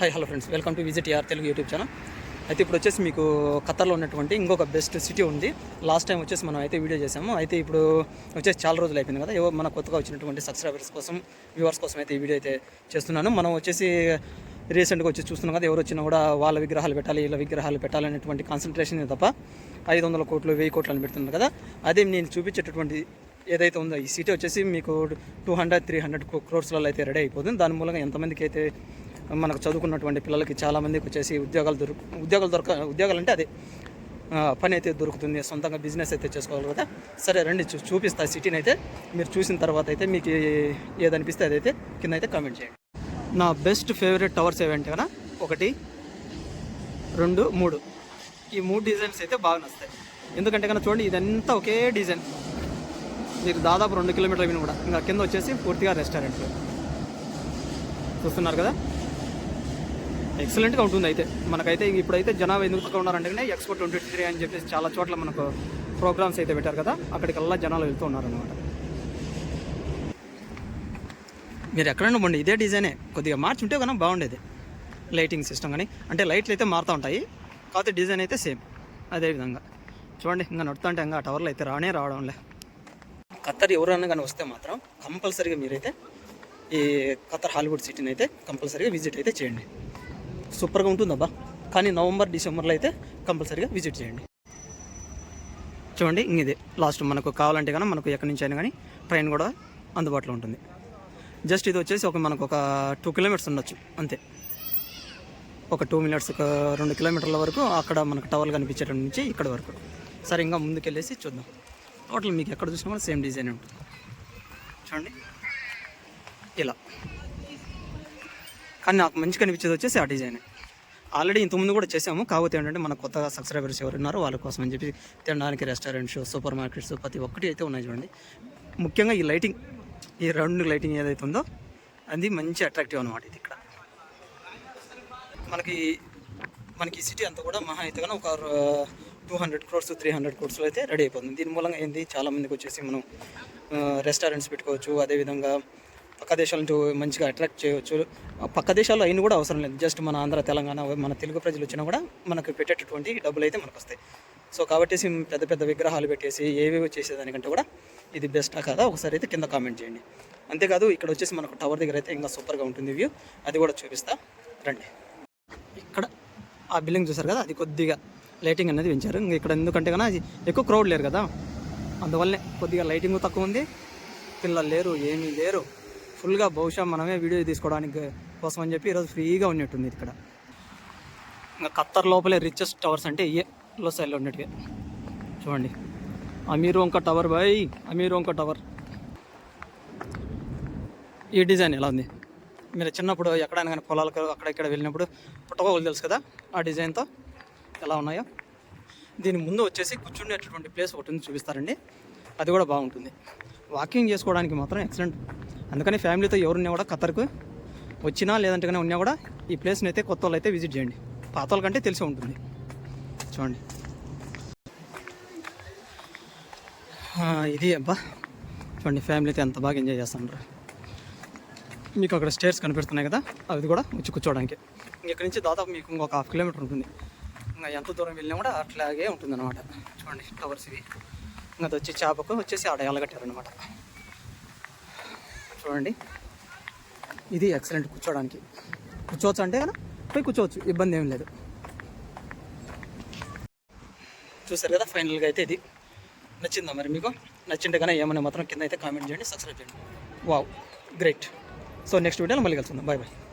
Hi hello friends welcome to visit your Telugu YouTube channel అయితే ఇప్పుడు వచ్చేసి మీకు ఖతర్లో ఉన్నటువంటి ఇంకొక బెస్ట్ సిటీ ఉంది. లాస్ట్ టైం వచ్చేసి మనం అయితే వీడియో చేసాము. అయితే ఇప్పుడు వచ్చేసి చాలా రోజులు అయిపోయింది కదా. ఏవో మన కొత్తగా వచ్చినటువంటి సబ్స్క్రైబర్స్ కోసం వ్యూవర్స్ కోసం అయితే ఈ వీడియో అయితే చేస్తున్నాను. మనం వచ్చేసి రీసెంట్గా వచ్చి చూస్తున్నాం కదా. ఎవరు వచ్చినా కూడా వాళ్ళ విగ్రహాలు పెట్టాలి వీళ్ళ విగ్రహాలు పెట్టాలనేటువంటి కాన్సన్ట్రేషన్ తప్ప ఐదు వందల కోట్లు వెయ్యి కోట్లు అని పెడుతున్నారు కదా. అదే నేను చూపించేటటువంటి ఏదైతే ఉందో ఈ సిటీ వచ్చేసి మీకు టూ హండ్రెడ్ త్రీ హండ్రెడ్ క్రోర్స్లలో అయితే రెడీ అయిపోతుంది. దాని మూలంగా ఎంతమందికి అయితే మనకు చదువుకున్నటువంటి పిల్లలకి చాలామందికి వచ్చేసి ఉద్యోగాలు దొరుకు ఉద్యోగాలు దొరక ఉద్యోగాలు అంటే అదే పని అయితే దొరుకుతుంది సొంతంగా బిజినెస్ అయితే చేసుకోవాలి కదా. సరే రండి చూ చూపిస్తా సిటీని అయితే. మీరు చూసిన తర్వాత అయితే మీకు ఏదనిపిస్తే అదైతే కింద అయితే కామెంట్ చేయండి. నా బెస్ట్ ఫేవరెట్ టవర్స్ ఏవంటే కదా ఒకటి రెండు మూడు. ఈ మూడు డిజైన్స్ అయితే బాగా నస్తాయి ఎందుకంటే కన్నా చూడండి ఇదంతా ఒకే డిజైన్ మీరు దాదాపు రెండు కిలోమీటర్ల మీద కూడా. ఇంకా కింద వచ్చేసి పూర్తిగా రెస్టారెంట్ చూస్తున్నారు కదా? ఎక్సలెంట్గా ఉంటుంది అయితే. మనకైతే ఇప్పుడైతే జనాభా ఎందుకు తక్కువ ఉన్నారంటే ఎక్స్పో ట్వంటీ త్రీ అని చెప్పేసి చాలా చోట్ల మనకు ప్రోగ్రామ్స్ అయితే పెట్టారు కదా అక్కడికల్లా జనాలు వెళ్తూ ఉన్నారనమాట మీరు ఎక్కడైనా పోండి ఇదే డిజైనే. కొద్దిగా మార్చి ఉంటే కన్నా బాగుండేది. లైటింగ్ సిస్టమ్ కానీ అంటే లైట్లు అయితే మారుతూ ఉంటాయి కాకపోతే డిజైన్ అయితే సేమ్. అదేవిధంగా చూడండి ఇంకా నడుతుంటే ఇంకా టవర్లు అయితే రానే రావడంలే. ఖత్తర్ ఎవరైనా కానీ వస్తే మాత్రం కంపల్సరీగా మీరైతే ఈ ఖత్తర్ హాలీవుడ్ సిటీని అయితే కంపల్సరీగా విజిట్ అయితే చేయండి. సూపర్గా ఉంటుందబ్బా. కానీ నవంబర్ డిసెంబర్లో అయితే కంపల్సరీగా విజిట్ చేయండి. చూడండి ఇంక ఇదే. లాస్ట్ మనకు కావాలంటే కానీ మనకు ఎక్కడి నుంచి అయినా కానీ ట్రైన్ కూడా అందుబాటులో ఉంటుంది. జస్ట్ ఇది వచ్చేసి ఒక మనకు ఒక టూ కిలోమీటర్స్ ఉండొచ్చు అంతే. ఒక టూ మినిట్స్ ఒక రెండు కిలోమీటర్ల వరకు అక్కడ మనకు టవల్ కనిపించడం నుంచి ఇక్కడ వరకు. సరే ఇంకా ముందుకెళ్ళేసి చూద్దాం. టోటల్ మీకు ఎక్కడ చూసినా కూడా సేమ్ డిజైన్ ఉంటుంది. చూడండి. ఇలా. కానీ నాకు మంచి కనిపించేది వచ్చేసి ఆ డిజైన్. ఆల్రెడీ ఇంతకుముందు కూడా చేసాము కాకపోతే ఏంటంటే మన కొత్తగా సబ్స్క్రైబర్స్ ఎవరు ఉన్నారో వాళ్ళ కోసం అని చెప్పి తినడానికి రెస్టారెంట్స్ సూపర్ మార్కెట్స్ ప్రతి ఒక్కటి అయితే ఉన్నాయి చూడండి. ముఖ్యంగా ఈ లైటింగ్ ఈ రౌండ్ లైటింగ్ ఏదైతే ఉందో అది మంచి అట్రాక్టివ్ అనమాట ఇది ఇక్కడ. మనకి మనకి సిటీ అంతా కూడా మహా అయితే కన్నా ఒక two hundred crores three hundred క్రోర్స్లో అయితే రెడీ అయిపోతుంది. దీని మూలంగా ఏంది? చాలామందికి వచ్చేసి మనం రెస్టారెంట్స్ పెట్టుకోవచ్చు. అదేవిధంగా పక్క దేశాల నుంచి మంచిగా అట్రాక్ట్ చేయవచ్చు. పక్క దేశాల్లో అయిన కూడా అవసరం లేదు. జస్ట్ మన ఆంధ్ర తెలంగాణ మన తెలుగు ప్రజలు వచ్చినా కూడా మనకు పెట్టేటటువంటి డబ్బులు అయితే మనకు వస్తాయి. సో కాబట్టి పెద్ద పెద్ద విగ్రహాలు పెట్టేసి ఏవేవో చేసేదానికంటే కూడా ఇది బెస్టా కదా? ఒకసారి అయితే కింద కామెంట్ చేయండి. అంతేకాదు ఇక్కడ వచ్చేసి మనకు టవర్ దగ్గర అయితే ఇంకా సూపర్గా ఉంటుంది వ్యూ అది కూడా చూపిస్తా. రండి. ఇక్కడ ఆ బిల్డింగ్ చూసారు కదా? అది కొద్దిగా లైటింగ్ అనేది పెంచారు. ఇంకా ఇక్కడ ఎందుకంటే కన్నా అది ఎక్కువ క్రౌడ్ లేరు కదా? అందువల్లనే కొద్దిగా లైటింగ్ తక్కువ ఉంది. పిల్లలు లేరు ఏమీ లేరు. ఫుల్గా బహుశా మనమే వీడియో తీసుకోవడానికి కోసం అని చెప్పి ఈరోజు ఫ్రీగా ఉన్నట్టుంది ఇక్కడ. ఇంకా ఖత్తర్ లోపలే రిచెస్ట్ టవర్స్ అంటే ఇయే లో సైడ్లో ఉన్నట్టుగా. చూడండి. అమీర్ వంక టవర్ బాయ్ అమీర్ వంక టవర్ ఈ డిజైన్ ఎలా ఉంది? మీరు చిన్నప్పుడు ఎక్కడైనా కానీ పొలాలకు అక్కడ ఇక్కడ వెళ్ళినప్పుడు పుట్టకోలు తెలుసు కదా ఆ డిజైన్తో ఎలా ఉన్నాయో. దీని ముందు వచ్చేసి కూర్చుండేటటువంటి ప్లేస్ ఒకటి ఉంది చూపిస్తారండి. అది కూడా బాగుంటుంది. వాకింగ్ చేసుకోవడానికి మాత్రం ఎక్సలెంట్ అందుకని ఫ్యామిలీతో ఎవరున్నా కూడా ఖతర్కు వచ్చినా లేదంటే కానీ ఉన్నా కూడా ఈ ప్లేస్ని అయితే కొత్త అయితే విజిట్ చేయండి. పాత వాళ్ళకంటే తెలిసి ఉంటుంది. చూడండి. ఇది అబ్బా. చూడండి ఫ్యామిలీ అయితే ఎంత బాగా ఎంజాయ్ చేస్తాను మీకు అక్కడ స్టేర్స్ కనిపిస్తున్నాయి కదా అది కూడా వచ్చి కూర్చోవడానికి. ఇక్కడ నుంచి దాదాపు మీకు ఇంకొక హాఫ్ కిలోమీటర్ ఉంటుంది. ఇంకా ఎంత దూరం వెళ్ళినా కూడా అట్లాగే ఉంటుంది అనమాట చూడండి టవర్స్ ఇవి. ఇంకా అది వచ్చి చేపకు వచ్చేసి ఆడ ఎలగట్టారనమాట చూడండి. ఇది ఎక్సలెంట్ కూర్చోడానికి. కూర్చోవచ్చు అంటే కదా? పోయి కూర్చోవచ్చు ఇబ్బంది ఏం లేదు. చూసారు కదా ఫైనల్గా అయితే ఇది. నచ్చిందా మరి మీకు? నచ్చింటే కానీ ఏమైనా మాత్రం కింద అయితే కామెంట్ చేయండి సబ్స్క్రైబ్ చేయండి. వావ్ గ్రేట్ సో నెక్స్ట్ వీడియోలో మళ్ళీ కలుసుకుందాం. Bye bye